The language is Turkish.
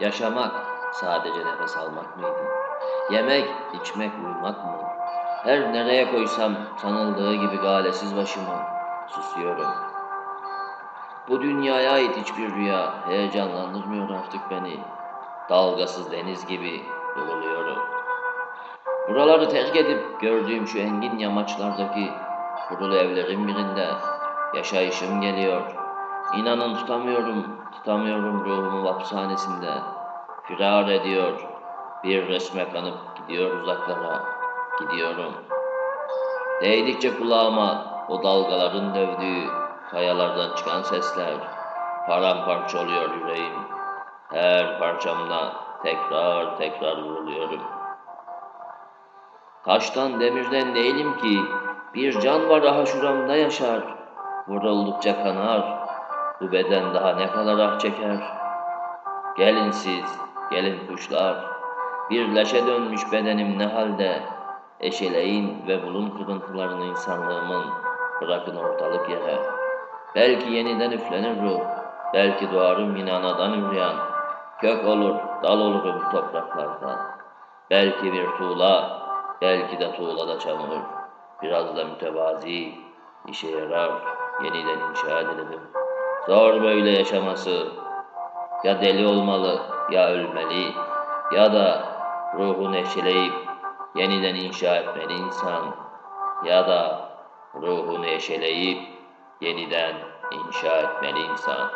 Yaşamak sadece nefes almak mıydı? Yemek, içmek, uyumak mı? Her nereye koysam sanıldığı gibi galesiz başımı susuyorum. Bu dünyaya ait hiçbir rüya heyecanlandırmıyor artık beni. Dalgasız deniz gibi duruluyorum. Buraları terk edip gördüğüm şu engin yamaçlardaki kurulu evlerin birinde yaşayışım geliyor. İnanın tutamıyorum, tutamıyorum ruhumu hapishanesinde. Firar ediyor, bir resme kanıp gidiyor uzaklara, gidiyorum. Değdikçe kulağıma o dalgaların dövdüğü kayalardan çıkan sesler, paramparça oluyor yüreğim. Her parçamla tekrar tekrar vuruluyorum. Taştan demirden değilim ki bir can var daha şuramda yaşar. Vuruldukça kanar. Bu beden daha ne kadar ah çeker. Gelin siz, gelin kuşlar. Bir leşe dönmüş bedenim ne halde. Eşeleyin ve bulun kırıntılarını insanlığımın. Bırakın ortalık yere. Belki yeniden üflenir ruh. Belki doğarım yine anadan üryan. Kök olur, dal olurum topraklardan. Belki bir tuğla, belki de tuğlada çamur. Biraz da mütevazi, işe yarar, yeniden inşa edelim. Zor böyle yaşaması. Ya deli olmalı, ya ölmeli, ya da ruhunu eşeleyip yeniden inşa etmeli insan. Ya da ruhunu eşeleyip yeniden inşa etmeli insan.